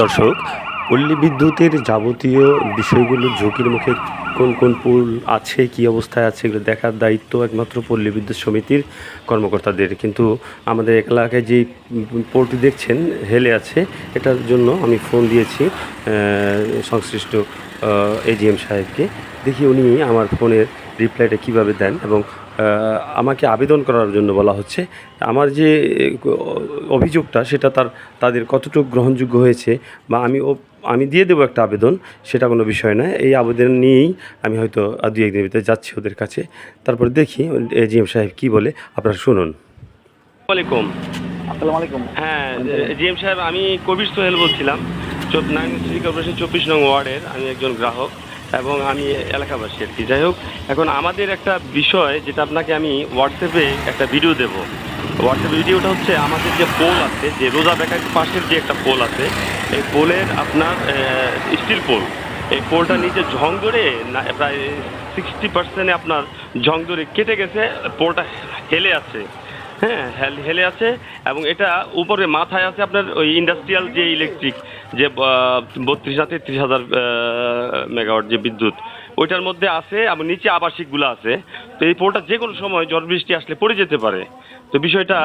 দর্শক, পল্লী বিদ্যুতের যাবতীয় বিষয়গুলো ঝুঁকির মুখে কোন কোন পুল আছে, কি অবস্থায় আছে, এগুলো দেখার দায়িত্ব একমাত্র পল্লী বিদ্যুৎ সমিতির কর্মকর্তাদের। কিন্তু আমাদের এলাকায় যে পোলটি দেখছেন, হেলে আছে, এটার জন্য আমি ফোন দিয়েছি সংশ্লিষ্ট এজিএম সাহেবকে। দেখি উনি আমার ফোনের রিপ্লাইটা কীভাবে দেন এবং আমাকে আবেদন করার জন্য বলা হচ্ছে। আমার যে অভিযোগটা সেটা তার তাদের কতটুকু গ্রহণযোগ্য হয়েছে বা আমি ও- আমি দিয়ে দেবো একটা আবেদন সেটা কোনো বিষয় নয়। এই আবেদন নিয়েই আমি হয়তো দু একদিনের ভিতরে যাচ্ছি ওদের কাছে। তারপর দেখি জিএম সাহেব কি বলে আপনারা শুনুন। ওয়ালাইকুম। আসসালামু আলাইকুম। হ্যাঁ জিএম সাহেব আমি কবির সোহেল বলছিলাম। নাইন সিটি কর্পোরেশন চব্বিশ নং ওয়ার্ডের আমি একজন গ্রাহক। এবং আমি এলাকাবাসী আর কি। যাই হোক, এখন আমাদের একটা বিষয় যেটা আপনাকে আমি হোয়াটসঅ্যাপে একটা ভিডিও দেবো। হোয়াটসঅ্যাপ ভিডিওটা হচ্ছে আমাদের যে পোল আছে, যে রোজা বেকার পাশের যে একটা পোল আছে, এই পোলের আপনার স্টিল পোল এই পোলটা নিচে ঝং ধরে প্রায় সিক্সটি পার্সেন্টে আপনার ঝং ধরে কেটে গেছে পোলটা হেলে আছে। হ্যাঁ হেল- আছে এবং এটা উপরে মাথায় আছে আপনার ওই ইন্ডাস্ট্রিয়াল যে ইলেকট্রিক যে বত্রিশ হাজার তেত্রিশ হাজার মেগাওয়াট যে বিদ্যুৎ ওইটার মধ্যে আছে এবং নিচে আবাসিকগুলো আছে। তো এই পোলটা যে কোনো সময় ঝড় বৃষ্টি আসলে পড়ে যেতে পারে। তো বিষয়টা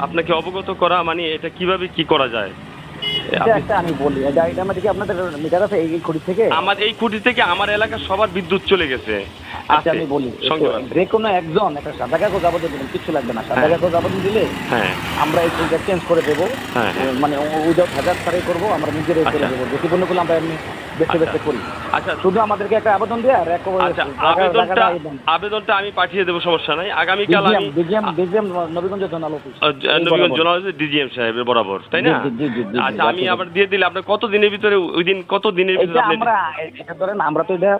আপনাকে অবগত করা মানে এটা কীভাবে কি করা যায়? আমি বলি এটা এটা আমাদের কি আপনাদের মিটার আছে এই থেকে? আমার এই খুঁটি থেকে আমার এলাকার সবার বিদ্যুৎ চলে গেছে। আচ্ছা আমি বলি যে কোনো একজন একটা সাদা কাগজ আবেদন দিবেন কিছু লাগবে না। সাদা হ্যাঁ। কাগজ আবেদন দিলে হ্যাঁ। আমরা এই চেঞ্জ করে দেবো। হ্যাঁ। মানে উইদাউট হাজার সারাই করব আমরা নিজেরাই করে আচ্ছা। দেবো। যে আমরা এমনি বেছে আচ্ছা। বেছে করি। আচ্ছা। শুধু আমাদেরকে একটা আবেদন দিয়ে আর আচ্ছা আবেদনটা আবেদনটা আমি পাঠিয়ে দেবো সমস্যা নাই। আগামীকাল আমি BGM BGM Nabiganj zonal office Nabiganj zonal DGM সাহেবের বরাবর তাই না? আচ্ছা আমি আবার দিয়ে দিলে আপনার কত দিনের ভিতরে ওই দিন কত দিনের ভিতরে আমরা এটা ধরেন আমরা তো এটা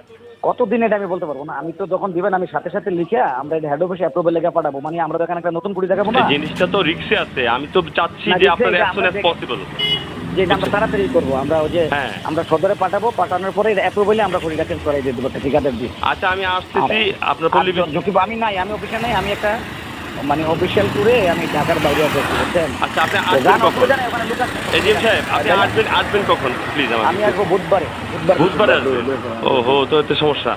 কতদিন এটা আমি বলতে পারব না? আমি তো যখন দিবেন আমি সাথে সাথে লিখে আমরা এটা হেড অফিসে অ্যাপ্রুভাল লেগে পাঠাবো। মানে আমরা তো এখানে একটা নতুন কুড়ি দেখাবো না? জিনিসটা তো রিক্সে আছে। আমি তো চাচ্ছি যে আপনার অ্যাজ সুন অ্যাজ পসিবল যে আমরা তাড়াতাড়ি করব। আমরা ওই যে হ্যাঁ। আমরা সদরে পাঠাবো পাঠানোর পরে অ্যাপ্রুভালে আমরা কুড়িটা চেঞ্জ করাই দিয়ে দেবো। ঠিকাদার দিয়ে আচ্ছা আমি আসতেছি। আপনার পল্লী ঝুঁকি আমি নাই আমি অফিসে নাই আমি একটা মানে অফিসিয়াল ট্যুরে আমি ঢাকার বাইরে আছি বুঝছেন? আচ্ছা আপনি আসবেন কখন। এজিএম সাহেব আপনি আসবেন আসবেন কখন? প্লিজ আমার আমি আসব বুধবারে। বুধবারে আসবেন। ও হো তো এতে সমস্যা।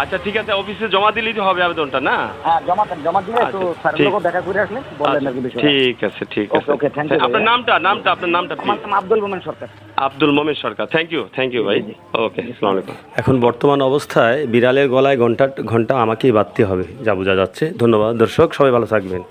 আচ্ছা ঠিক আছে অফিসে জমা দিলেই তো হবে আবেদনটা না? হ্যাঁ জমা দেন, জমা দিলে তো আচ্ছা, স্যারের ঠিক। দেখা করে আসলে বললেন আর কি আচ্ছা, বিষয় ঠিক আছে ঠিক আছে। আপনার নামটা নামটা আপনার নামটা আমার নাম Abdul Momen Sarkar. Abdul Momen Sarkar. Thank you thank you ভাই। ওকে আসসালামু আলাইকুম। এখন বর্তমান অবস্থায় বিড়ালের গলায় ঘণ্টা ঘণ্টা আমাকেই বাঁধতে হবে যা বোঝা যাচ্ছে। ধন্যবাদ দর্শক সবাই ভালো থাকবেন।